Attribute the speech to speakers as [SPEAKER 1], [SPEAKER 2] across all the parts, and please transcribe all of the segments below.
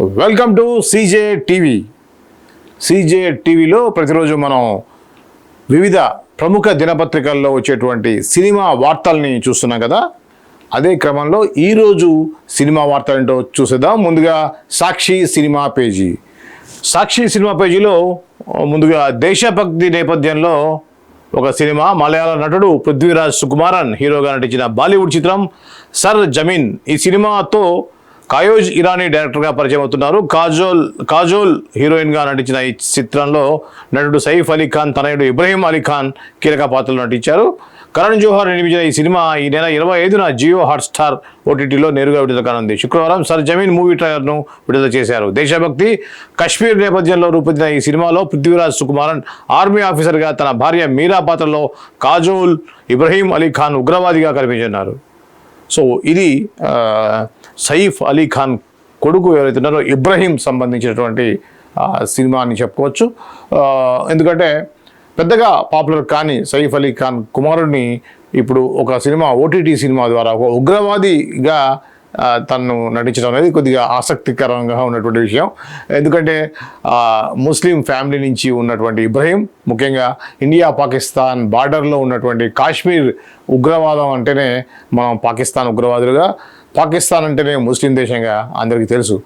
[SPEAKER 1] Welcome to CJ TV CJ టీవీలో ప్రతిరోజు మనం వివిధ ప్రముఖ దినపత్రికల్లో వచ్చేటువంటి సినిమా వార్తల్ని చూస్తున్నాం కదా. అదే క్రమంలో ఈరోజు సినిమా వార్తలు ఏంటో చూసేద్దాం. ముందుగా Sakshi cinema page. Sakshi cinema పేజీలో ముందుగా దేశభక్తి నేపథ్యంలో ఒక సినిమా మలయాళ నటుడు పృథ్వీరాజ్ సుకుమారన్ హీరోగా నటించిన బాలీవుడ్ చిత్రం సర్ జమీన్. ఈ సినిమాతో కాయోజ్ ఇరానీ డైరెక్టర్గా పరిచయం అవుతున్నారు. కాజోల్ కాజోల్ హీరోయిన్గా నటించిన ఈ చిత్రంలో నటుడు సైఫ్ అలీ ఖాన్ తనయుడు ఇబ్రహీం అలీ ఖాన్ కీలక పాత్రలో నటించారు. కరణ్ జోహార్ నిర్మించిన ఈ సినిమా ఈ నెల ఇరవై ఐదున జియో హాట్స్టార్ ఓటీటీలో నేరుగా విడుదల కానుంది. శుక్రవారం సర్ జమీన్ మూవీ ట్రైలర్ను విడుదల చేశారు. దేశభక్తి కశ్మీర్ నేపథ్యంలో రూపొందిన ఈ సినిమాలో పృథ్వీరాజ్ సుకుమారన్ ఆర్మీ ఆఫీసర్గా తన భార్య మీరా పాత్రలో కాజోల్ ఇబ్రహీం అలీ ఖాన్ ఉగ్రవాదిగా కనిపించున్నారు సో ఇది సైఫ్ సయీఫ్ అలీ ఖాన్ కొడుకు ఎవరైతే ఉన్నారో ఇబ్రహీం సంబంధించినటువంటి సినిమా అని చెప్పుకోవచ్చు. ఎందుకంటే పెద్దగా పాపులర్ కానీ సయీఫ్ అలీ ఖాన్ కుమారుడిని ఇప్పుడు ఒక సినిమా ఓటీటీ సినిమా ద్వారా ఒక ఉగ్రవాదిగా తను నటించడం అనేది కొద్దిగా ఆసక్తికరంగా ఉన్నటువంటి విషయం. ఎందుకంటే ముస్లిం ఫ్యామిలీ నుంచి ఉన్నటువంటి ఇబ్రహీం ముఖ్యంగా ఇండియా పాకిస్తాన్ బార్డర్లో ఉన్నటువంటి కాశ్మీర్ ఉగ్రవాదం అంటేనే మనం పాకిస్తాన్ ఉగ్రవాదులుగా పాకిస్తాన్ అంటేనే ముస్లిం దేశంగా అందరికీ తెలుసు.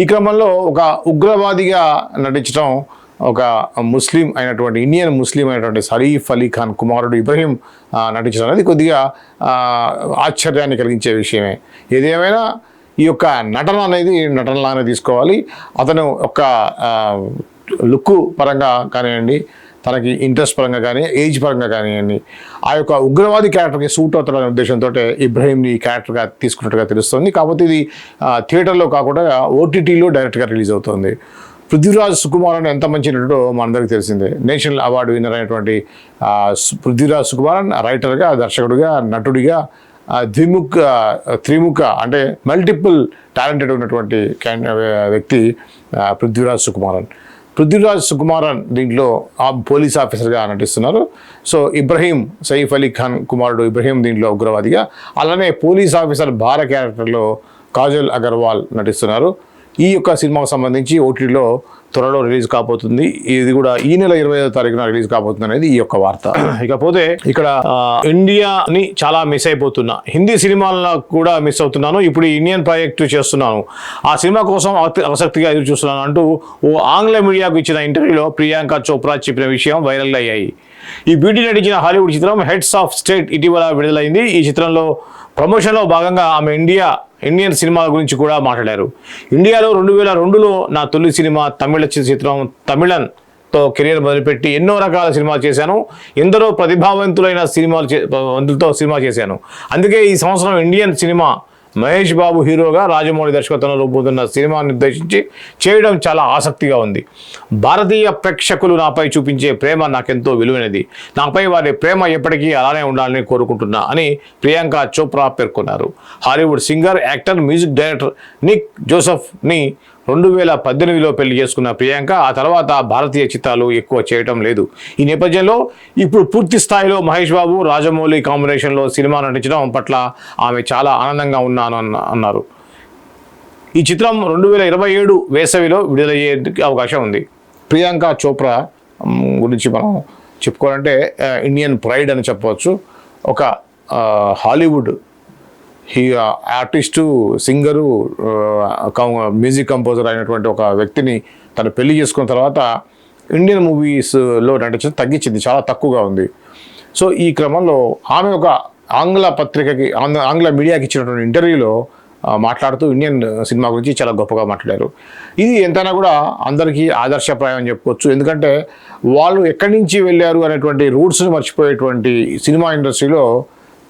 [SPEAKER 1] ఈ క్రమంలో ఒక ఉగ్రవాదిగా నటించడం ఒక ముస్లిం అయినటువంటి ఇండియన్ ముస్లిం అయినటువంటి సరీఫ్ అలీ ఖాన్ కుమారుడు ఇబ్రహీం నటించడం అనేది కొద్దిగా ఆశ్చర్యాన్ని కలిగించే విషయమే. ఏదేమైనా ఈ యొక్క నటన అనేది నటనలానే తీసుకోవాలి. అతను ఒక లుక్ పరంగా కానివ్వండి తనకి ఇంట్రెస్ట్ పరంగా కానీ ఏజ్ పరంగా కానివ్వండి ఆ యొక్క ఉగ్రవాది క్యారెక్టర్కి సూట్ అవుతాడనే ఉద్దేశంతో ఇబ్రహీంని క్యారెక్టర్గా తీసుకున్నట్టుగా తెలుస్తుంది. కాకపోతే ఇది థియేటర్లో కాకుండా ఓటీటీలో డైరెక్ట్గా రిలీజ్ అవుతుంది. పృథ్వీరాజ్ సుకుమార్ అని ఎంత మంచి నటుడో మనందరికీ తెలిసిందే. నేషనల్ అవార్డు విన్నర్ అయినటువంటి పృథ్వీరాజ్ సుకుమారన్ రైటర్గా దర్శకుడిగా నటుడిగా ద్విముఖ త్రిముఖ అంటే మల్టిపుల్ టాలెంటెడ్ ఉన్నటువంటి వ్యక్తి పృథ్వీరాజ్ సుకుమారన్ పృథ్వీరాజ్ సుకుమారన్ దీంట్లో ఆ పోలీస్ ఆఫీసర్గా నటిస్తున్నారు. సో ఇబ్రహీం సయీఫ్ అలీ ఖాన్ కుమారుడు ఇబ్రహీం దీంట్లో ఉగ్రవాదిగా అలానే పోలీస్ ఆఫీసర్ భార క్యారెక్టర్లో కాజల్ అగర్వాల్ నటిస్తున్నారు. ఈ యొక్క సినిమాకు సంబంధించి ఓటీటీలో త్వరలో రిలీజ్ కాబోతుంది. ఇది కూడా ఈ నెల ఇరవై ఐదో తారీఖున రిలీజ్ కాబోతుంది అనేది ఈ యొక్క వార్త. ఇకపోతే ఇక్కడ ఇండియాని చాలా మిస్ అయిపోతున్నా. హిందీ సినిమాలను కూడా మిస్ అవుతున్నాను. ఇప్పుడు ఇండియన్ ప్రాజెక్టు చేస్తున్నాను. ఆ సినిమా కోసం ఆసక్తిగా ఎదురు చూస్తున్నాను అంటూ ఓ ఆంగ్ల మీడియాకు ఇచ్చిన ఇంటర్వ్యూలో ప్రియాంక చోప్రా చెప్పిన విషయం వైరల్ అయ్యాయి. ఈ బ్యూటీ నటించిన హాలీవుడ్ చిత్రం హెడ్స్ ఆఫ్ స్టేట్ ఇటీవల విడుదలైంది. ఈ చిత్రంలో ప్రమోషన్లో భాగంగా ఆమె ఇండియా ఇండియన్ సినిమాల గురించి కూడా మాట్లాడారు. ఇండియాలో రెండు వేల రెండులో నా తొలి సినిమా తమిళ చిత్రం తమిళన్తో కెరీర్ మొదలుపెట్టి ఎన్నో రకాల సినిమాలు చేశాను. ఎందరో ప్రతిభావంతులైన సినిమాలు చే- వంతులతో సినిమా చేశాను. అందుకే ఈ సంవత్సరం ఇండియన్ సినిమా మహేష్ బాబు హీరోగా రాజమౌళి దర్శకత్వంలో రూపొందుతున్న సినిమాని నిర్దేశించి చేయడం చాలా ఆసక్తిగా ఉంది. భారతీయ ప్రేక్షకులు నాపై చూపించే ప్రేమ నాకెంతో విలువైనది. నాపై వారి ప్రేమ ఎప్పటికీ అలానే ఉండాలని కోరుకుంటున్నా అని ప్రియాంక చోప్రా పేర్కొన్నారు. Hollywood singer actor music director Nick జోసెఫ్ని రెండు వేల పద్దెనిమిదిలో పెళ్ళి చేసుకున్న ప్రియాంక ఆ తర్వాత భారతీయ చిత్రాలు ఎక్కువ చేయటం లేదు. ఈ నేపథ్యంలో ఇప్పుడు పూర్తి స్థాయిలో మహేష్ బాబు రాజమౌళి కాంబినేషన్లో సినిమా నటించడం పట్ల ఆమె చాలా ఆనందంగా ఉన్నాను అన్న- అన్నారు. ఈ చిత్రం రెండు వేల ఇరవై ఏడు వేసవిలో విడుదలయ్యే అవకాశం ఉంది. ప్రియాంక చోప్రా గురించి మనం చెప్పుకోవాలంటే ఇండియన్ ప్రైడ్ అని చెప్పవచ్చు. ఒక Hollywood he artist singer music composer అయినటువంటి ఒక వ్యక్తిని తను పెళ్ళి చేసుకున్న తర్వాత ఇండియన్ మూవీస్లో నటించడం తగ్గించింది చాలా తక్కువగా ఉంది. సో ఈ క్రమంలో ఆమె ఒక ఆంగ్ల పత్రికకి ఆంగ్ల ఆంగ్ల మీడియాకి ఇచ్చినటువంటి ఇంటర్వ్యూలో మాట్లాడుతూ ఇండియన్ సినిమా గురించి చాలా గొప్పగా మాట్లాడారు. ఇది ఎంతైనా కూడా అందరికీ ఆదర్శప్రాయం అని చెప్పుకోవచ్చు. ఎందుకంటే వాళ్ళు ఎక్కడి నుంచి వెళ్ళారు అనేటువంటి రూట్స్ని మర్చిపోయేటువంటి సినిమా ఇండస్ట్రీలో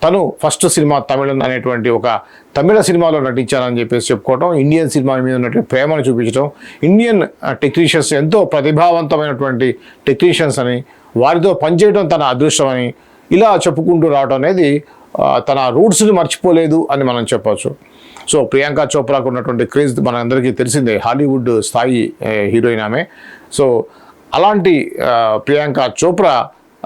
[SPEAKER 1] తను ఫస్ట్ సినిమా తమిళన్ అనేటువంటి ఒక తమిళ సినిమాలో నటించానని చెప్పేసి చెప్పుకోవటం ఇండియన్ సినిమా మీద ఉన్నటువంటి ప్రేమను చూపించడం ఇండియన్ టెక్నీషియన్స్ ఎంతో ప్రతిభావంతమైనటువంటి టెక్నీషియన్స్ అని వారితో పనిచేయడం తన అదృష్టం అని ఇలా చెప్పుకుంటూ రావడం అనేది తన రూట్స్ని మర్చిపోలేదు అని మనం చెప్పవచ్చు సో ప్రియాంక చోప్రాకు ఉన్నటువంటి క్రేజ్ మనందరికీ తెలిసిందే హాలీవుడ్ స్థాయి హీరోయిన్ ఆమె. సో అలాంటి ప్రియాంక చోప్రా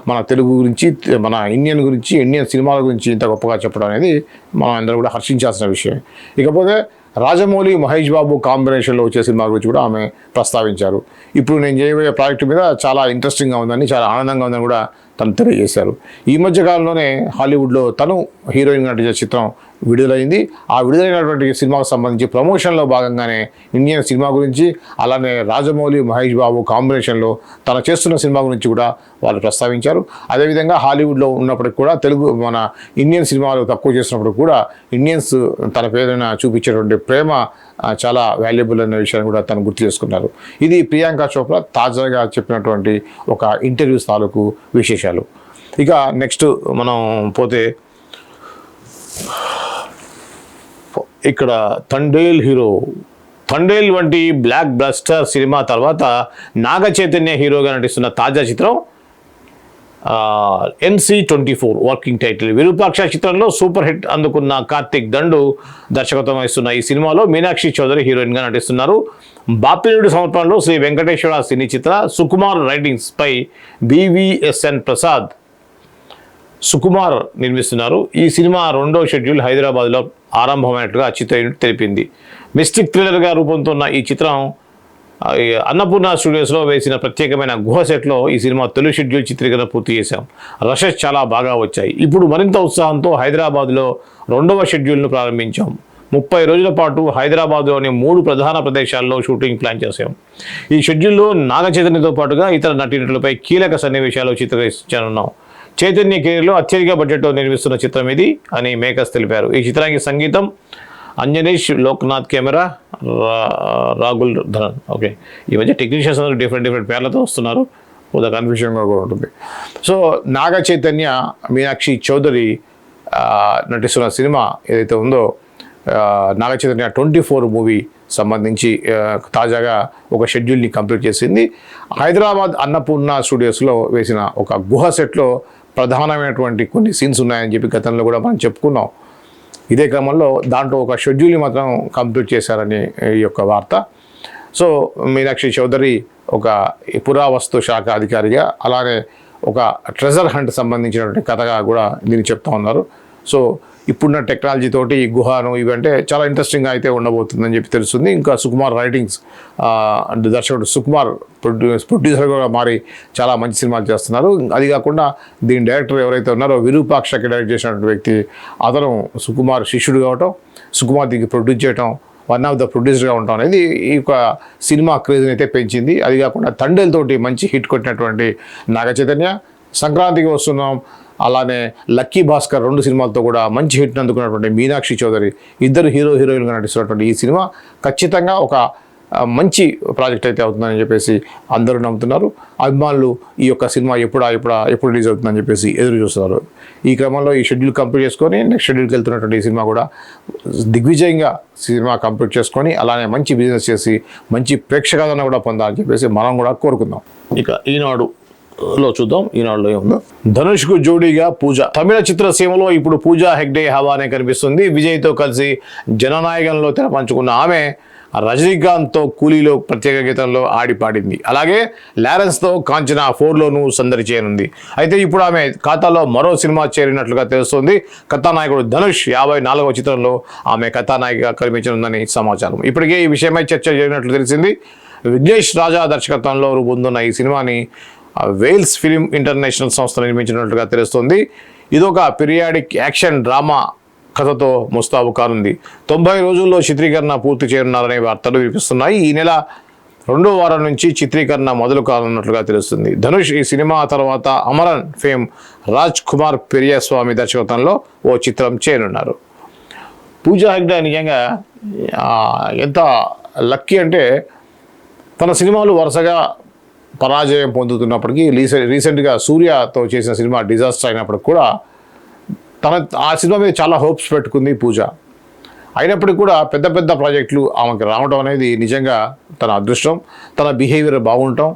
[SPEAKER 1] మన తెలుగు గురించి మన ఇండియన్ గురించి ఇండియన్ సినిమాల గురించి ఇంత గొప్పగా చెప్పడం అనేది మనం అందరూ కూడా హర్షించాల్సిన విషయం ఇకపోతే రాజమౌళి మహేష్ బాబు కాంబినేషన్లో వచ్చే సినిమా గురించి కూడా ఆమె ప్రస్తావించారు. ఇప్పుడు నేను చేయబోయే ప్రాజెక్టు మీద చాలా ఇంట్రెస్టింగ్గా ఉందని చాలా ఆనందంగా ఉందని కూడా తను తెలియజేశారు. ఈ మధ్యకాలంలోనే హాలీవుడ్లో తను హీరోయిన్ నటించిన చిత్రం విడుదలైంది. ఆ విడుదలైనటువంటి సినిమాకు సంబంధించి ప్రమోషన్లో భాగంగానే ఇండియన్ సినిమా గురించి అలానే రాజమౌళి మహేష్ బాబు కాంబినేషన్లో తన చేస్తున్న సినిమా గురించి కూడా వాళ్ళు ప్రస్తావించారు. అదేవిధంగా హాలీవుడ్లో ఉన్నప్పటికి కూడా తెలుగు మన ఇండియన్ సినిమాలు తక్కువ చేసినప్పుడు కూడా ఇండియన్స్ తన పేరున చూపించేటువంటి ప్రేమ చాలా వాల్యుబుల్ అనే విషయాన్ని కూడా తను గుర్తు చేసుకున్నారు. ఇది ప్రియాంక చోప్రా తాజాగా చెప్పినటువంటి ఒక ఇంటర్వ్యూస్ తాలూకు విశేషాలు. ఇక నెక్స్ట్ మనం పోతే ఇక్కడ తండేల్ హీరో. తండేల్ వంటి బ్లాక్ బ్లస్టర్ సినిమా తర్వాత నాగ చైతన్య హీరోగా నటిస్తున్న తాజా చిత్రం NC twenty four working title. Virupaksha చిత్రంలో సూపర్ హిట్ అందుకున్న కార్తిక్ దండు దర్శకత్వం వహిస్తున్న ఈ సినిమాలో మీనాక్షి చౌదరి హీరోయిన్గా నటిస్తున్నారు. బాపిరెడ్డి సమర్పణలో శ్రీ వెంకటేశ్వర సినీ చిత్ర సుకుమార్ రైటింగ్స్ పై బివిఎస్ఎన్ ప్రసాద్ సుకుమార్ నిర్మిస్తున్నారు. ఈ సినిమా రెండో షెడ్యూల్ హైదరాబాద్లో ఆరంభమైనట్టుగా చిత్ర యూనిట్ తెలిపింది. మిస్టిక్ థ్రిల్లర్గా రూపొందుతున్న ఈ చిత్రం అన్నపూర్ణ స్టూడియోస్లో వేసిన ప్రత్యేకమైన గుహ సెట్లో ఈ సినిమా తొలి షెడ్యూల్ చిత్రీకరణ పూర్తి చేశాం. రషెస్ చాలా బాగా వచ్చాయి. ఇప్పుడు మరింత ఉత్సాహంతో హైదరాబాద్లో రెండవ షెడ్యూల్ను ప్రారంభించాం. ముప్పై రోజుల పాటు హైదరాబాద్లోని మూడు ప్రధాన ప్రదేశాల్లో షూటింగ్ ప్లాన్ చేశాం. ఈ షెడ్యూల్లో నాగ చైతన్యతో పాటుగా ఇతర నటీనటులపై కీలక సన్నివేశాలు చిత్రీకరించనున్నాం. చైతన్య కెరీర్లో అత్యధిక బడ్జెట్తో నిర్మిస్తున్న చిత్రం ఇది అని మేకర్స్ తెలిపారు. ఈ చిత్రానికి సంగీతం అంజనీష్ లోక్నాథ్ కెమెరా రాగుల్ ధరన్. ఓకే. ఈ మధ్య టెక్నీషియన్స్ అందరూ డిఫరెంట్ డిఫరెంట్ పేర్లతో వస్తున్నారు. కొంత కన్ఫ్యూషన్గా కూడా ఉంటుంది. సో నాగ చైతన్య మీనాక్షి చౌదరి నటిస్తున్న సినిమా ఏదైతే ఉందో Naga Chaitanya twenty four movie సంబంధించి తాజాగా ఒక షెడ్యూల్ని కంప్లీట్ చేసింది. హైదరాబాద్ అన్నపూర్ణ స్టూడియోస్లో వేసిన ఒక గుహ సెట్లో ప్రధానమైనటువంటి కొన్ని సీన్స్ ఉన్నాయని చెప్పి గతంలో కూడా మనం చెప్పుకున్నాం. ఇదే క్రమంలో దాంట్లో ఒక షెడ్యూల్ని మాత్రం కంప్లీట్ చేశారని ఈ యొక్క వార్త. సో మీనాక్షి చౌదరి ఒక పురావస్తు శాఖ అధికారిగా అలానే ఒక ట్రెజర్ హంట్ సంబంధించినటువంటి కథగా కూడా దీన్ని చెప్తా ఉన్నారు. సో ఇప్పుడున్న టెక్నాలజీ తోటి ఈ గుహను ఇవంటే చాలా ఇంట్రెస్టింగ్గా అయితే ఉండబోతుందని చెప్పి తెలుస్తుంది. ఇంకా సుకుమార్ రైటింగ్స్ అంటే దర్శకుడు సుకుమార్ ప్రొడ్యూసర్ కూడా మారి చాలా మంచి సినిమాలు చేస్తున్నారు. అది కాకుండా దీని డైరెక్టర్ ఎవరైతే ఉన్నారో విరూపాక్షకి డైరెక్ట్ చేసినటువంటి వ్యక్తి అతను సుకుమార్ శిష్యుడు కావటం సుకుమార్ దీనికి ప్రొడ్యూస్ చేయటం వన్ ఆఫ్ ద ప్రొడ్యూసర్గా ఉంటాం అనేది ఈ యొక్క సినిమా క్రేజ్ని అయితే పెంచింది. అది కాకుండా తండ్రిలతోటి మంచి హిట్ కొట్టినటువంటి నాగ చైతన్య సంక్రాంతికి వస్తున్నాం. అలానే లక్కీ భాస్కర్ రెండు సినిమాలతో కూడా మంచి హిట్ అందుకున్నటువంటి మీనాక్షి చౌదరి ఇద్దరు హీరో హీరోయిన్గా నటిస్తున్నటువంటి ఈ సినిమా ఖచ్చితంగా ఒక మంచి ప్రాజెక్ట్ అయితే అవుతుందని చెప్పేసి అందరూ నమ్ముతున్నారు. అభిమానులు ఈ యొక్క సినిమా ఎప్పుడా ఎప్పుడా ఎప్పుడు రిలీజ్ అవుతుందని చెప్పేసి ఎదురు చూస్తున్నారు. ఈ క్రమంలో ఈ షెడ్యూల్ కంప్లీట్ చేసుకొని నెక్స్ట్ షెడ్యూల్కి వెళ్తున్నటువంటి ఈ సినిమా కూడా దిగ్విజయంగా సినిమా కంప్లీట్ చేసుకొని అలానే మంచి బిజినెస్ చేసి మంచి ప్రేక్షకాలను కూడా పొందాలని చెప్పేసి మనం కూడా కోరుకుందాం. ఇక ఈనాడు లో చూద్దాం. ఈనాడులో ఏముందో. ధనుష్కు జోడీగా పూజ. తమిళ చిత్రసీమలో ఇప్పుడు పూజా హెగ్డే హవానే కనిపిస్తుంది. విజయ్తో కలిసి జననాయకంలో తెర పంచుకున్న ఆమె రజనీకాంత్తో కూలీలో ప్రత్యేక గీతంలో ఆడి పాడింది. అలాగే లారెన్స్తో కాంచనా ఫోర్లోనూ సందడి చేయనుంది. అయితే ఇప్పుడు ఆమె ఖాతాలో మరో సినిమా చేరినట్లుగా తెలుస్తోంది. కథానాయకుడు ధనుష్ యాభై నాలుగవ చిత్రంలో ఆమె కథానాయికగా కనిపించనుందని సమాచారం. ఇప్పటికే ఈ విషయమై చర్చ జరిగినట్లు తెలిసింది. విఘ్నేష్ రాజా దర్శకత్వంలో రూపొందున్న ఈ సినిమాని వేల్స్ ఫిలిం ఇంటర్నేషనల్ సంస్థ నిర్మించినట్లుగా తెలుస్తోంది. ఇదొక పీరియాడిక్ యాక్షన్ డ్రామా కథతో ముస్తాబు కానుంది. తొంభై రోజుల్లో చిత్రీకరణ పూర్తి చేయనున్నారనే వార్తలు వినిపిస్తున్నాయి. ఈ నెల రెండో వారం నుంచి చిత్రీకరణ మొదలు కానున్నట్లుగా తెలుస్తుంది. ధనుష్ ఈ సినిమా తర్వాత అమరన్ ఫేమ్ రాజ్ కుమార్ పెరియస్వామి దర్శకత్వంలో ఓ చిత్రం చేయనున్నారు. పూజా హెగ్డే నిజంగా ఎంత లక్కీ అంటే తన సినిమాలు వరుసగా పరాజయం పొందుతున్నప్పటికీ రీసెంట్ రీసెంట్గా సూర్యతో చేసిన సినిమా డిజాస్టర్ అయినప్పటికి కూడా తన ఆ సినిమా మీద చాలా హోప్స్ పెట్టుకుంది పూజ. అయినప్పటికీ కూడా పెద్ద పెద్ద ప్రాజెక్టులు ఆమెకు రావడం అనేది నిజంగా తన అదృష్టం. తన బిహేవియర్ బాగుండటం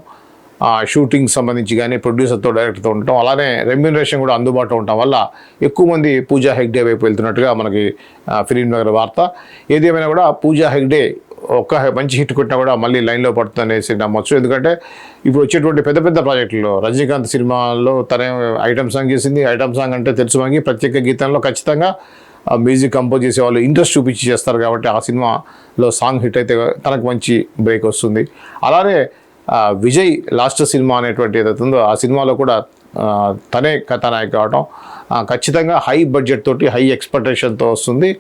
[SPEAKER 1] ఆ షూటింగ్ సంబంధించి కానీ ప్రొడ్యూసర్తో డైరెక్టర్తో ఉండటం అలానే రెమ్యూనరేషన్ కూడా అందుబాటులో ఉండటం వల్ల ఎక్కువ మంది పూజా హెగ్డే వైపు వెళ్తున్నట్టుగా మనకి ఫిలిం నగర్ వార్త. ఏదేమైనా కూడా పూజా హెగ్డే ఒక్క మంచి హిట్ కొట్టినా కూడా మళ్ళీ లైన్లో పడుతుంది అనేసి నమ్మొచ్చు. ఎందుకంటే ఇప్పుడు వచ్చేటువంటి పెద్ద పెద్ద ప్రాజెక్టుల్లో రజనీకాంత్ సినిమాలో తనే ఐటమ్ సాంగ్ చేసింది. ఐటమ్ సాంగ్ అంటే తెలుసు మనకి. ప్రత్యేక గీతంలో ఖచ్చితంగా మ్యూజిక్ కంపోజ్ చేసే వాళ్ళు ఇంట్రెస్ట్ చూపించి చేస్తారు కాబట్టి ఆ సినిమాలో సాంగ్ హిట్ అయితే తనకు మంచి బ్రేక్ వస్తుంది. అలానే విజయ్ లాస్ట్ సినిమా అనేటువంటి ఏదైతే ఉందో ఆ సినిమాలో కూడా తనే కథానాయక కావటం ఖచ్చితంగా హై బడ్జెట్ తోటి హై ఎక్స్పెక్టేషన్తో వస్తుంది.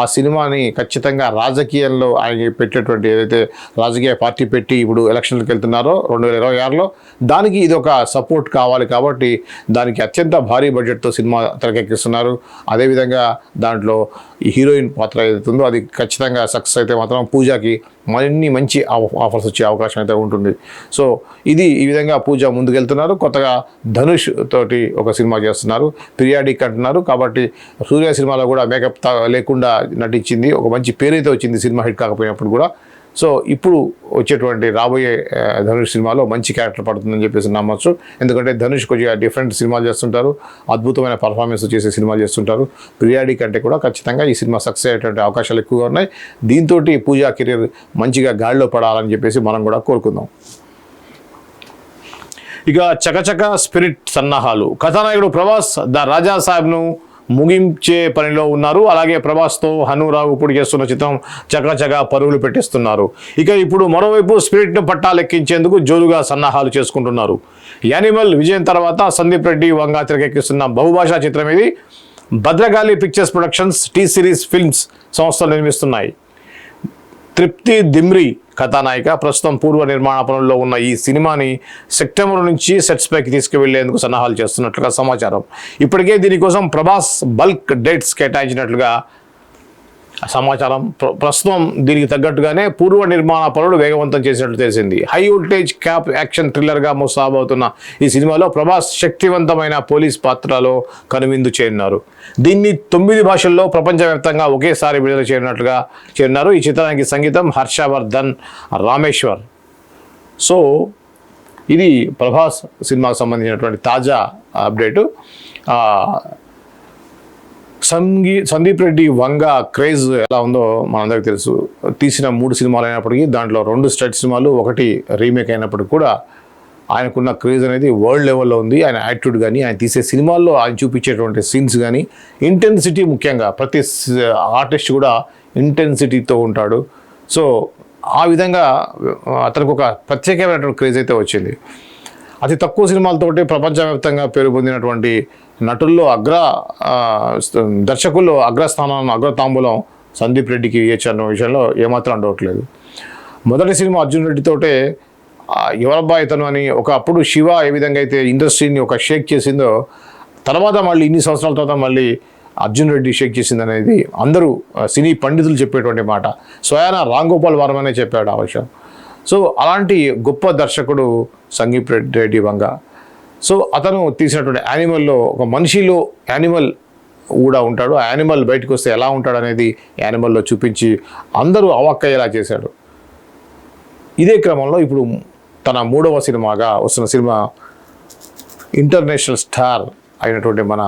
[SPEAKER 1] ఆ సినిమాని ఖచ్చితంగా రాజకీయంలో ఆయన పెట్టేటువంటి ఏదైతే రాజకీయ పార్టీ పెట్టి ఇప్పుడు ఎలక్షన్లకు వెళ్తున్నారో రెండు వేల ఇరవై ఆరులో దానికి ఇది ఒక సపోర్ట్ కావాలి కాబట్టి దానికి అత్యంత భారీ బడ్జెట్తో సినిమా తెరకెక్కిస్తున్నారు. అదేవిధంగా దాంట్లో హీరోయిన్ పాత్ర ఏదైతుందో అది ఖచ్చితంగా సక్సెస్ అయితే మాత్రం పూజకి మరిన్ని మంచి ఆఫర్స్ వచ్చే అవకాశం అయితే ఉంటుంది. సో ఇది ఈ విధంగా పూజ ముందుకెళ్తున్నారు. కొత్తగా ధనుష్ తోటి ఒక సినిమా చేస్తున్నారు. పీరియాడిక్ అంటున్నారు. కాబట్టి సూర్య సినిమాలో కూడా మేకప్ తా- లేకుండా నటించింది. ఒక మంచి పేరైతే వచ్చింది సినిమా హిట్ కాకపోయినప్పుడు కూడా. సో ఇప్పుడు వచ్చేటువంటి రాబోయే ధనుష్ సినిమాలో మంచి క్యారెక్టర్ పడుతుందని చెప్పేసి నమ్మచ్చు. ఎందుకంటే ధనుష్ కొద్దిగా డిఫరెంట్ సినిమాలు చేస్తుంటారు. అద్భుతమైన పర్ఫార్మెన్స్ చేసే సినిమాలు చేస్తుంటారు. పిరియాడిక్ అంటే కూడా ఖచ్చితంగా ఈ సినిమా సక్సెస్ అయ్యేటువంటి అవకాశాలు ఎక్కువగా ఉన్నాయి. దీంతో పూజా కెరీర్ మంచిగా గాడిలో పడాలని చెప్పేసి మనం కూడా కోరుకుందాం. ఇక చకచక స్పిరిట్ సన్నాహాలు. కథానాయకుడు ప్రభాస్ ద రాజా సాహెబ్ను ముగించే పనిలో ఉన్నారు. అలాగే ప్రభాస్తో హనురావు ఇప్పుడు చేస్తున్న చిత్రం చకచక పరుగులు పెట్టిస్తున్నారు. ఇక ఇప్పుడు మరోవైపు స్పిరిట్ను పట్టాలెక్కించేందుకు జోరుగా సన్నాహాలు చేసుకుంటున్నారు. యానిమల్ విజయం తర్వాత సందీప్ రెడ్డి వంగా తెరకెక్కిస్తున్న బహుభాషా చిత్రం ఇది. Bhadrakali pictures productions T series films సంస్థలు నిర్మిస్తున్నాయి. తృప్తి దిమ్రి కథానాయిక. ప్రస్తుతం పూర్వ నిర్మాణ పనుల్లో ఉన్న ఈ సినిమాని సెప్టెంబర్ నుంచి సెట్స్ పైకి తీసుకువెళ్ళేందుకు సన్నాహాలు చేస్తున్నట్లుగా సమాచారం. ఇప్పటికే దీనికోసం ప్రభాస్ బల్క్ డేట్స్ కేటాయించినట్లుగా సమాచారం ప్ర- ప్రస్తుతం దీనికి తగ్గట్టుగానే పూర్వ నిర్మాణ పనులు వేగవంతం చేసినట్లు తెలిసింది. హై వోల్టేజ్ క్యాప్ యాక్షన్ థ్రిల్లర్గా ముసాబవుతున్న ఈ సినిమాలో ప్రభాస్ శక్తివంతమైన పోలీస్ పాత్రలో కనువిందు చేరినారు. దీన్ని తొమ్మిది భాషల్లో ప్రపంచవ్యాప్తంగా ఒకేసారి విడుదల చేరినట్లుగా చేరినారు ఈ చిత్రానికి సంగీతం హర్షవర్ధన్ రామేశ్వర్. సో ఇది ప్రభాస్ సినిమాకు సంబంధించినటువంటి తాజా అప్డేటు. సంగీ సందీప్ రెడ్డి వంగ క్రేజ్ ఎలా ఉందో మనందరికి తెలుసు. తీసిన మూడు సినిమాలు అయినప్పటికీ దాంట్లో రెండు స్టేట్ సినిమాలు ఒకటి రీమేక్ అయినప్పటికీ కూడా ఆయనకున్న క్రేజ్ అనేది వరల్డ్ లెవెల్లో ఉంది. ఆయన యాటిట్యూడ్ కానీ ఆయన తీసే సినిమాల్లో ఆయన చూపించేటువంటి సీన్స్ కానీ ఇంటెన్సిటీ ముఖ్యంగా ప్రతి ఆర్టిస్ట్ కూడా ఇంటెన్సిటీతో ఉంటాడు. సో ఆ విధంగా అతనికి ఒక ప్రత్యేకమైనటువంటి క్రేజ్ అయితే వచ్చింది. అతి తక్కువ సినిమాలతోటి ప్రపంచవ్యాప్తంగా పేరు పొందినటువంటి నటుల్లో అగ్ర దర్శకుల్లో అగ్రస్థానం అగ్రతాంబూలం సందీప్ రెడ్డికి ఇవ్వచ్చు అన్న విషయంలో ఏమాత్రం డౌట్ లేదు. మొదటి సినిమా అర్జున్ రెడ్డితోటే ఆ, ఎవరబ్బా ఇతను అని ఒకప్పుడు శివ ఏ విధంగా అయితే ఇండస్ట్రీని ఒక షేక్ చేసిందో తర్వాత మళ్ళీ ఇన్ని సంవత్సరాల తర్వాత మళ్ళీ అర్జున్ రెడ్డి షేక్ చేసింది అనేది అందరూ సినీ పండితులు చెప్పేటువంటి మాట. స్వయాన రామ్ గోపాల్ వర్మనే చెప్పాడు ఆ విషయం. సో అలాంటి గొప్ప దర్శకుడు సంగీప్ రెడ్డి రెడ్డి వంగ. సో అతను తీసినటువంటి యానిమల్లో ఒక మనిషిలో యానిమల్ కూడా ఉంటాడు. ఆ యానిమల్ బయటకు వస్తే ఎలా ఉంటాడు అనేది యానిమల్లో చూపించి అందరూ అవాక్కయ్యేలా చేశాడు. ఇదే క్రమంలో ఇప్పుడు తన మూడవ సినిమాగా వస్తున్న సినిమా ఇంటర్నేషనల్ స్టార్ అయినటువంటి మన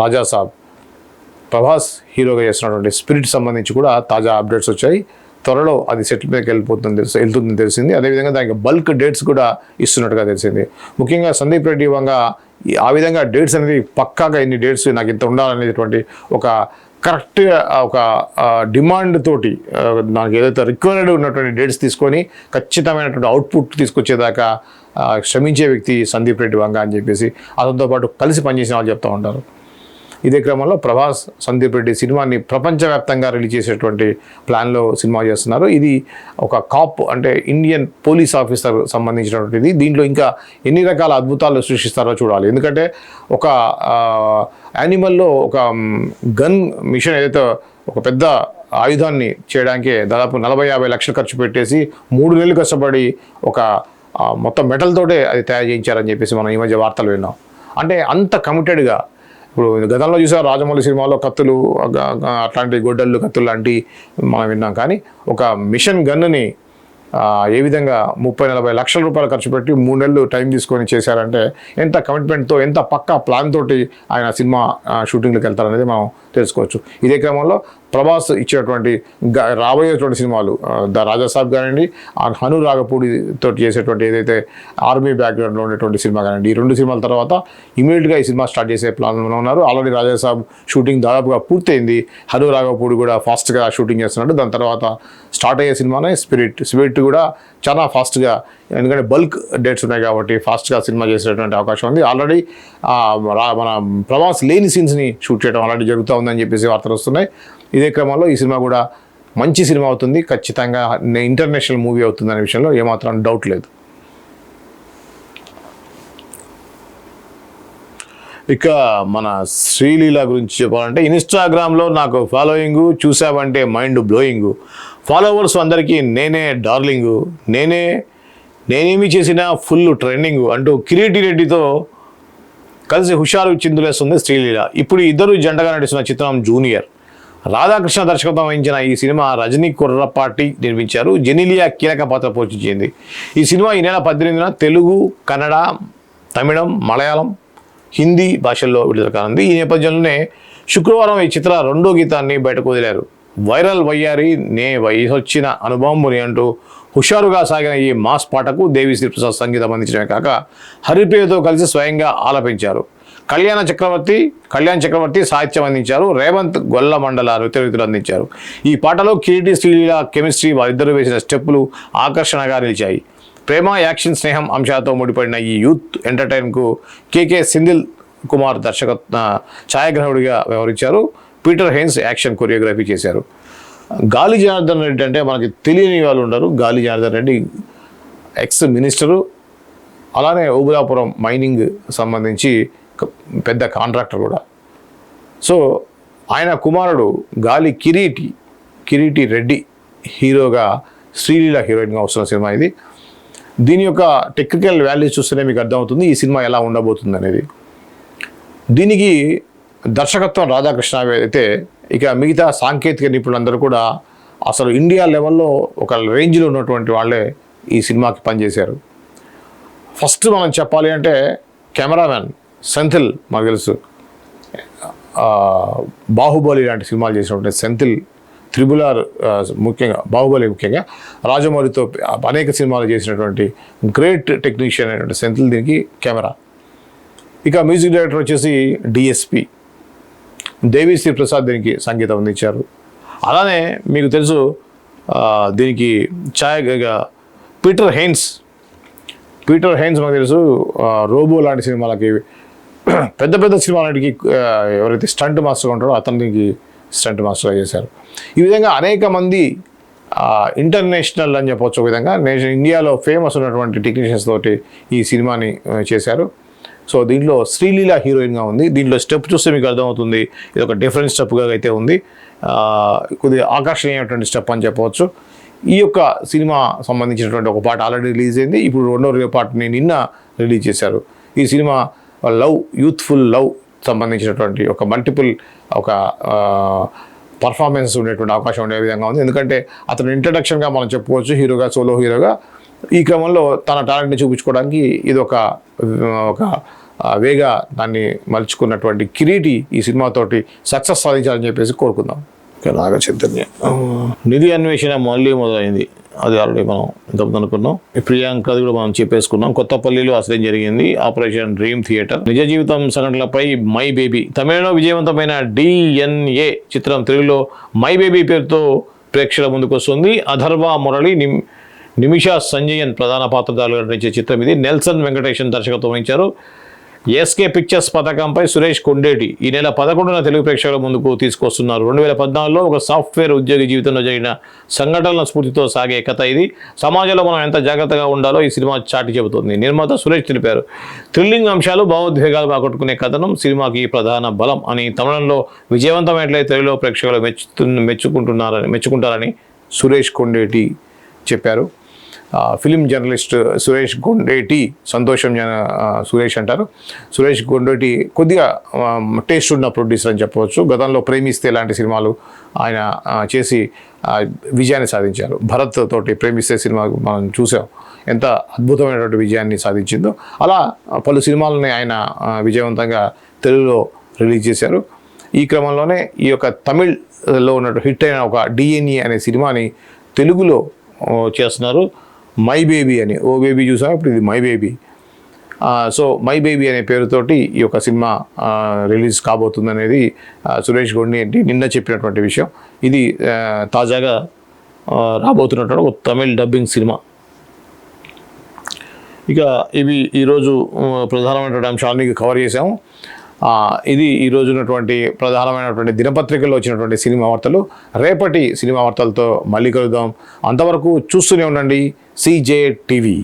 [SPEAKER 1] రాజాసాబ్ ప్రభాస్ హీరోగా చేస్తున్నటువంటి స్పిరిట్ సంబంధించి కూడా తాజా అప్డేట్స్ వచ్చాయి. త్వరలో అది సెటిల్ మీదకి వెళ్ళిపోతుంది తెలుసు వెళ్తుందని తెలిసింది. అదేవిధంగా దానికి బల్క్ డేట్స్ కూడా ఇస్తున్నట్టుగా తెలిసింది. ముఖ్యంగా సందీప్ రెడ్డి వంగ ఈ- ఆ విధంగా డేట్స్ అనేది పక్కాగా ఇన్ని డేట్స్ నాకు ఇంత ఉండాలనేటువంటి ఒక కరెక్ట్ ఒక డిమాండ్ తోటి నాకు ఏదైతే రిక్వైర్డ్ ఉన్నటువంటి డేట్స్ తీసుకొని ఖచ్చితమైనటువంటి అవుట్పుట్ తీసుకొచ్చేదాకా శ్రమించే వ్యక్తి సందీప్ రెడ్డి వంగ అని చెప్పేసి అతనితో పాటు కలిసి పనిచేసిన వాళ్ళు చెప్తూ ఉంటారు. ఇదే క్రమంలో ప్రభాస్ సందీప్ రెడ్డి సినిమాని ప్రపంచవ్యాప్తంగా రిలీజ్ చేసేటువంటి ప్లాన్లో సినిమా చేస్తున్నారు. ఇది ఒక కాప్ అంటే ఇండియన్ పోలీస్ ఆఫీసర్ సంబంధించినటువంటిది. దీంట్లో ఇంకా ఎన్ని రకాల అద్భుతాలు సృష్టిస్తారో చూడాలి. ఎందుకంటే ఒక యానిమల్లో ఒక గన్ మిషన్ ఏదైతే ఒక పెద్ద ఆయుధాన్ని చేయడానికి దాదాపు నలభై యాభై లక్షలు ఖర్చు పెట్టేసి మూడు నెలలు కష్టపడి ఒక మొత్తం మెటల్తోటే అది తయారు చేయించారని చెప్పేసి మనం ఈ మధ్య వార్తలు విన్నాం. అంటే అంత కమిటెడ్గా ఇప్పుడు గతంలో చూసారు రాజమౌళి సినిమాలో కత్తులు అట్లాంటి గొడ్డళ్ళు కత్తులు లాంటి మనం విన్నాం. కానీ ఒక మిషన్ గన్నుని ఏ విధంగా ముప్పై నలభై లక్షల రూపాయలు ఖర్చు పెట్టి మూడు నెలలు టైం తీసుకొని చేశారంటే ఎంత కమిట్మెంట్తో ఎంత పక్కా ప్లాన్ తోటి ఆయన సినిమా షూటింగ్లోకి షూటింగ్లకు వెళ్తారనేది మనం తెలుసుకోవచ్చు. ఇదే క్రమంలో ప్రభాస్ ఇచ్చేటువంటి రాబోయేటువంటి సినిమాలు ద రాజాసాబ్ కానివ్వండి హను రాగపూడి తోటి చేసేటువంటి ఏదైతే ఆర్మీ బ్యాక్గ్రౌండ్లో ఉండేటువంటి సినిమా కానివ్వండి ఈ రెండు సినిమాల తర్వాత ఇమీడియట్గా ఈ సినిమా స్టార్ట్ చేసే ప్లాన్లో ఉన్నారు. ఆల్రెడీ రాజాసాబ్ షూటింగ్ దాదాపుగా పూర్తయింది. హను రాఘపూడి కూడా ఫాస్ట్గా షూటింగ్ చేస్తున్నాడు. దాని తర్వాత స్టార్ట్ అయ్యే సినిమానే స్పిరిట్ స్పిరిట్ కూడా చాలా ఫాస్ట్గా ఎందుకంటే బల్క్ డేట్స్ ఉన్నాయి కాబట్టి ఫాస్ట్గా సినిమా చేసేటువంటి అవకాశం ఉంది. ఆల్రెడీ మన ప్రభాస్ లేని సీన్స్ని షూట్ చేయడం ఆల్రెడీ జరుగుతూ ఉందని చెప్పేసి వార్తలు వస్తున్నాయి. ఇదే క్రమంలో ఈ సినిమా కూడా మంచి సినిమా అవుతుంది. ఖచ్చితంగా ఇంటర్నేషనల్ మూవీ అవుతుంది అనే విషయంలో ఏమాత్రం డౌట్ లేదు. ఇక మన శ్రీలీల గురించి చెప్పాలంటే ఇన్స్టాగ్రామ్లో నాకు ఫాలోయింగ్ చూసావంటే మైండ్ బ్లోయింగ్. ఫాలోవర్స్ అందరికీ నేనే డార్లింగు. నేనే నేనేమి చేసినా ఫుల్ ట్రెండింగ్ అంటూ కిరీటి రెడ్డితో కలిసి హుషారు చిందులేస్తుంది శ్రీలీల. ఇప్పుడు ఇద్దరు జంటగా నటిస్తున్న చిత్రం జూనియర్. రాధాకృష్ణ దర్శకత్వం వహించిన ఈ సినిమా రజనీ కుర్రపాటి నిర్మించారు. జెనిలియా కీలక పాత్ర పోషించింది. ఈ సినిమా ఈ నెల పద్దెనిమిదిన తెలుగు కన్నడ తమిళం మలయాళం హిందీ భాషల్లో విడుదల కానుంది. ఈ నేపథ్యంలోనే శుక్రవారం ఈ చిత్ర రెండో గీతాన్ని బయటకు వదిలారు. వైరల్ వయ్యారి నే వయసొచ్చిన అనుభవముని అంటూ హుషారుగా సాగిన ఈ మాస్ పాటకు దేవిశ్రీ ప్రసాద్ సంగీతం అందించడమే కాక హరిప్రియతో కలిసి స్వయంగా ఆలపించారు. కళ్యాణ చక్రవర్తి కళ్యాణ్ చక్రవర్తి సాహిత్యం అందించారు. రేవంత్ గొల్ల మండల నృత్యరీతులు అందించారు. ఈ పాటలో కిరీటి శ్రీలీల కెమిస్ట్రీ వారిద్దరూ వేసిన స్టెప్పులు ఆకర్షణగా నిలిచాయి. ప్రేమ యాక్షన్ స్నేహం అంశాలతో ముడిపడిన ఈ యూత్ ఎంటర్టైన్కు కేకే సింధిల్ కుమార్ దర్శకత్వ ఛాయాగ్రహుడిగా వ్యవహరించారు. పీటర్ హెయిన్స్ యాక్షన్ కొరియోగ్రఫీ చేశారు. గాలి జనార్దన్ రెడ్డి అంటే మనకి తెలియని వాళ్ళు ఉండరు. గాలి జనార్దన్ రెడ్డి ఎక్స్ మినిస్టరు. అలానే ఓబులాపురం మైనింగ్ సంబంధించి పెద్ద కాంట్రాక్టర్ కూడా. సో ఆయన కుమారుడు గాలి కిరీటి కిరీటి రెడ్డి హీరోగా శ్రీలీల హీరోయిన్గా వస్తున్న సినిమా ఇది. దీని యొక్క టెక్నికల్ వాల్యూస్ చూస్తేనే మీకు అర్థమవుతుంది ఈ సినిమా ఎలా ఉండబోతుంది అనేది. దీనికి దర్శకత్వం రాధాకృష్ణ అయితే ఇక మిగతా సాంకేతిక నిపుణులందరూ కూడా అసలు ఇండియా లెవెల్లో ఒక రేంజ్లో ఉన్నటువంటి వాళ్ళే ఈ సినిమాకి పనిచేశారు. ఫస్ట్ మనం చెప్పాలి అంటే కెమెరామ్యాన్ సెంథిల్ మాకు తెలుసు. బాహుబలి లాంటి సినిమాలు చేసినటువంటి సెంథిల్ త్రిబుల్ ఆర్ ముఖ్యంగా బాహుబలి ముఖ్యంగా రాజమౌళితో అనేక సినిమాలు చేసినటువంటి గ్రేట్ టెక్నీషియన్ అయినటువంటి సెంథిల్ దీనికి కెమెరా. ఇక మ్యూజిక్ డైరెక్టర్ వచ్చేసి డిఎస్పి. దేవిశ్రీ ప్రసాద్ దీనికి సంగీతం అందించారు. అలానే మీకు తెలుసు దీనికి ఛాయ్ పీటర్ హెయిన్స్ పీటర్ హెయిన్స్ మాకు తెలుసు రోబో లాంటి సినిమాలకి పెద్ద పెద్ద సినిమాలకి ఎవరైతే స్టంట్ మాస్టర్గా ఉంటారో అతనికి స్టంట్ మాస్టర్గా చేశారు. ఈ విధంగా అనేక మంది ఇంటర్నేషనల్ అని చెప్పొచ్చు ఒక విధంగా నేషన్ ఇండియాలో ఫేమస్ ఉన్నటువంటి టెక్నీషియన్స్ తోటి ఈ సినిమాని చేశారు. సో దీంట్లో శ్రీలీల హీరోయిన్గా ఉంది. దీంట్లో స్టెప్ చూస్తే మీకు అర్థమవుతుంది. ఇది ఒక డిఫరెంట్ స్టెప్గా అయితే ఉంది. కొద్దిగా ఆకర్షణీయమైనటువంటి స్టెప్ అని చెప్పవచ్చు ఈ యొక్క సినిమా సంబంధించినటువంటి ఒక పాట ఆల్రెడీ రిలీజ్ అయింది. ఇప్పుడు రెండో పాటని నిన్న రిలీజ్ చేశారు. ఈ సినిమా లవ్ యూత్ఫుల్ లవ్ సంబంధించినటువంటి ఒక మల్టిపుల్ ఒక పర్ఫార్మెన్స్ ఉండేటువంటి అవకాశం ఉండే విధంగా ఉంది. ఎందుకంటే అతను ఇంట్రడక్షన్గా మనం చెప్పుకోవచ్చు హీరోగా సోలో హీరోగా. ఈ క్రమంలో తన టాలెంట్ని చూపించుకోవడానికి ఇది ఒక ఒక వేగా దాన్ని మలుచుకున్నటువంటి కిరీటి ఈ సినిమాతోటి సక్సెస్ సాధించాలని చెప్పేసి కోరుకుందాం. నాగ చైతన్య నిధి అన్వేషణ మళ్ళీ మొదలైంది. అది ఆల్రెడీ మనం ఇంతకుముందు అనుకున్నాం. ఈ ప్రియాంకది కూడా మనం చెప్పేసుకున్నాం. కొత్తపల్లిలో అసలు జరిగింది? ఆపరేషన్ డ్రీమ్ థియేటర్ నిజ జీవితం సంఘటనలపై మై బేబీ తమిళలో విజయవంతమైన డిఎన్ఏ చిత్రం తెలుగులో మై బేబీ పేరుతో ప్రేక్షకుల ముందుకు వస్తుంది. అధర్వ మురళి నిమ్ నిమిషా సంజయన్ ప్రధాన పాత్రధారులుగా నటించే చిత్రం ఇది. నెల్సన్ వెంకటేషన్ దర్శకత్వం వహించారు. ఎస్కే పిక్చర్స్ పథకంపై సురేష్ కొండేటి ఈ నెల పదకొండున తెలుగు ప్రేక్షకుల ముందుకు తీసుకొస్తున్నారు. రెండు వేల పద్నాలుగులో ఒక సాఫ్ట్వేర్ ఉద్యోగి జీవితంలో జరిగిన సంఘటనల స్ఫూర్తితో సాగే కథ ఇది. సమాజంలో మనం ఎంత జాగ్రత్తగా ఉండాలో ఈ సినిమా చాటి చెబుతుంది. నిర్మాత సురేష్ తెలిపారు. థ్రిల్లింగ్ అంశాలు భావోద్వేగాలు ఆకట్టుకునే కథనం సినిమాకి ప్రధాన బలం అని తమిళంలో విజయవంతమైనట్లయితే తెలుగులో ప్రేక్షకులు మెచ్చు మెచ్చుకుంటున్నారని మెచ్చుకుంటారని సురేష్ కొండేటి చెప్పారు. ఫిలిం జర్నలిస్ట్ సురేష్ గుండేటి సంతోషం జన సురేష్ అంటారు. సురేష్ గుండేటి కొద్దిగా టేస్ట్ ఉన్న ప్రొడ్యూసర్ అని చెప్పవచ్చు. గతంలో ప్రేమిస్తే లాంటి సినిమాలు ఆయన చేసి విజయాన్ని సాధించారు. భరత్ తోటి ప్రేమిస్తే సినిమా మనం చూసాం. ఎంత అద్భుతమైనటువంటి విజయాన్ని సాధించిందో. అలా పలు సినిమాలని ఆయన విజయవంతంగా తెలుగులో రిలీజ్ చేశారు. ఈ క్రమంలోనే ఈ యొక్క తమిళ్ళో ఉన్నట్టు హిట్ అయిన ఒక డిఎన్ఏ అనే సినిమాని తెలుగులో చేస్తున్నారు. మై బేబీ అని ఓ బేబీ చూసా ఇప్పుడు ఇది my baby. So my baby అనే పేరుతోటి ఈ యొక్క సినిమా రిలీజ్ కాబోతుంది అనేది సురేష్ గొండి ఏంటి నిన్న చెప్పినటువంటి విషయం. ఇది తాజాగా రాబోతున్నటువంటి ఒక తమిళ్ డబ్బింగ్ సినిమా. ఇక ఇవి ఈరోజు ప్రధానమైనటువంటి అంశాన్ని కవర్ చేసాము ఇది ఈరోజు ఉన్నటువంటి ప్రధానమైనటువంటి దినపత్రికల్లో వచ్చినటువంటి సినిమా వార్తలు. రేపటి సినిమా వార్తలతో మళ్ళీ కలుద్దాం. అంతవరకు చూస్తూనే ఉండండి. CJ TV.